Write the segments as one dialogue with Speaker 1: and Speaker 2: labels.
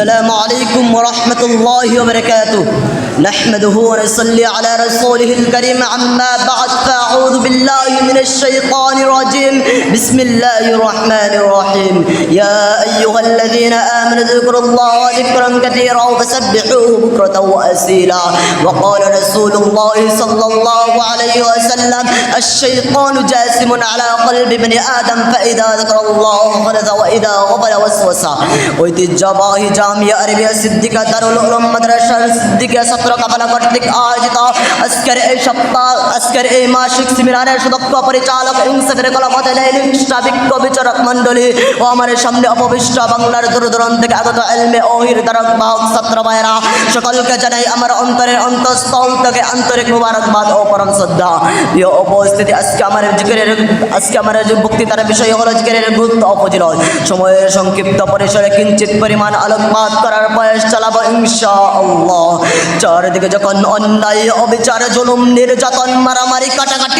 Speaker 1: السلام عليكم ورحمة الله وبركاته. نحمده ونصلي على رسوله الكريم. عما بعد فأعوذ بالله من الشيطان الرجيم بسم الله الرحمن الرحيم يا أيها الذين آمنوا اذكروا الله ذكرا كثيرا فسبحوه بكرة وأسيلا وقال رسول الله صلى الله عليه وسلم الشيطان جاسم على قلب ابن آدم فإذا ذكر الله خلد وإذا غفل وسوس ঐতিহ্যবাহী জামিয়া আরবিয়া সিদ্দিকা দারুল উলুম মাদ্রাসার সিদ্দিকা ছাত্র কাফালা কর্তৃক আয়োজিত আজকের এই সপ্তাহ আজকের এই মাসিক সেমিনারের সুদক্ষ পরিচালক কলাপথে বিজ্ঞ বিচারক মণ্ডলী ও আমার সামনে অপবিষ্ট বাংলার দূর দূরান্ত থেকে আগত এলমে ওহির দ্বারক বাহক ছাত্র ভাইরা সকলকে জানাই আমার অন্তরের অন্তঃস্থল থেকে আন্তরিক মুবারকবাদ ও পরম শ্রদ্ধা। প্রিয় উপস্থিতি, আজকে আমার জিকিরের, আজকে আমার বক্তৃতার বিষয় হলো জিকিরের গুরুত্ব অপজিরত সময়ের সংক্ষিপ্ত পরিসরে কিঞ্চিত পরিমাণ আলোকপাত করার প্রয়াস চালাবো ইনশা আল্লাহ চারিদিকে যখন অন্যায়, অবিচার, জুলুম, নির্যাতন, মারামারি, কাটাকাটি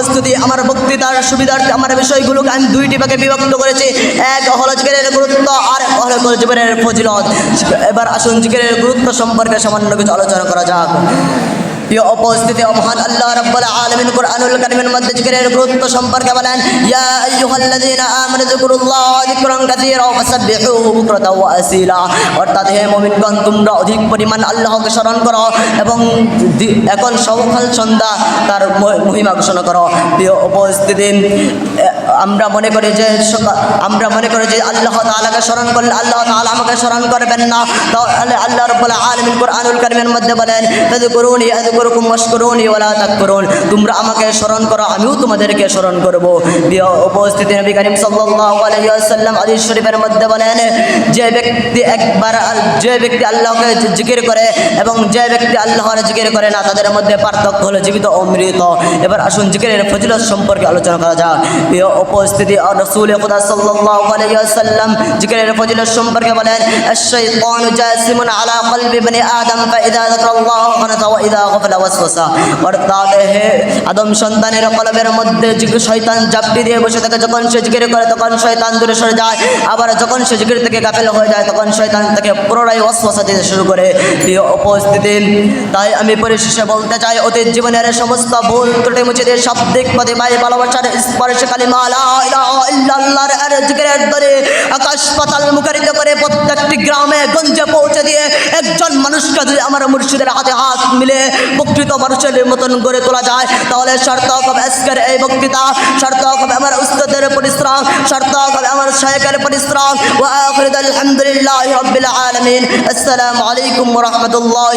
Speaker 1: উপস্থিতি আমার বক্তৃতার সুবিধার্থে আমার বিষয়গুলোকে আমি দুইটি ভাগে বিভক্ত করেছি, এক হলো জিকেরের গুরুত্ব আর হলো জীবনের ফজিলত। এবার আসুন জিকেরের গুরুত্ব সম্পর্কে সামান্য কিছু আলোচনা করা যাক। প্রিয় উপস্থিতি মহান আল্লাহ রাব্বুল আলামিন কুরআনুল কারীমের মধ্যে জিকিরের গুরুত্ব সম্পর্কে বলেন, ইয়া আইয়ুহাল্লাযীনা আমানু যিকুরুল্লাহ যিকরান কাসীরা ওয়া ফাসাব্বিহুহু বুকরাতাও ওয়া আসীলা। অর্থাৎ হে মুমিনগণ, তোমরা অধিক পরিমাণ আল্লাহকে স্মরণ করো এবং এখন সকাল সন্ধ্যা তার মহিমা ঘোষণা করো। প্রিয় উপস্থিতি আমরা মনে করি যে আমরা মনে করি যে আল্লাহ তাআলাকে স্মরণ করলে আল্লাহ তাআলা আমাকে স্মরণ করবেন না। তাহলে আল্লাহ রাব্বুল আলামিন কুরআনুল কারীমের মধ্যে বলেন তাযকুরুনি আযকুরুকুম ওয়াশকুরুনি ওয়ালা তাকফুরুন। তোমরা আমাকে স্মরণ করো, আমিও তোমাদেরকে স্মরণ করব। নবী করিম সাল্লাল্লাহু আলাইহি ওয়াসাল্লাম হাদিস শরীফের মধ্যে বলেন, যে ব্যক্তি একবার যে ব্যক্তি আল্লাহকে জিকির করে এবং যে ব্যক্তি আল্লাহর জিকির করে না, তাদের মধ্যে পার্থক্য হলো জীবিত ও মৃত। এবার আসুন জিকিরের ফজিলত সম্পর্কে আলোচনা করা যাক। প্রিয় উপস্থিতি রাসূল খুদা সাল্লাল্লাহু আলাইহি ওয়াসাল্লাম জিকিরের ফজিলত সম্পর্কে বলেন, আশ-শাইতানু জাসিমুন আলা কলবি ইবনি আদম, ফাইদা যাকারাল্লাহু ওয়া জীবনের সমস্ত ভুল ত্রুটি মুছে দিয়ে শাব্দিক পদে পাই ভালোবাসার স্পর্শ কালিমা আকাশ পাতাল মুখরিত করে প্রত্যেকটি গ্রামে গঞ্জে পৌঁছে দিয়ে একজন মানুষকে আমার মুর্শিদের হাতে হাত মিলে প্রকৃত মানুষের মতন গড়ে তোলা যায়, তাহলে সার্থক হবে আজকের এই বক্তৃতা সার্থক হবে আমার উস্তাদের পরিশ্রম সার্থক হবে আমার শায়কের পরিশ্রম ও আলহামদুলিল্লাহ আলামিন। আসসালামু আলাইকুম রহমতুল্লাহ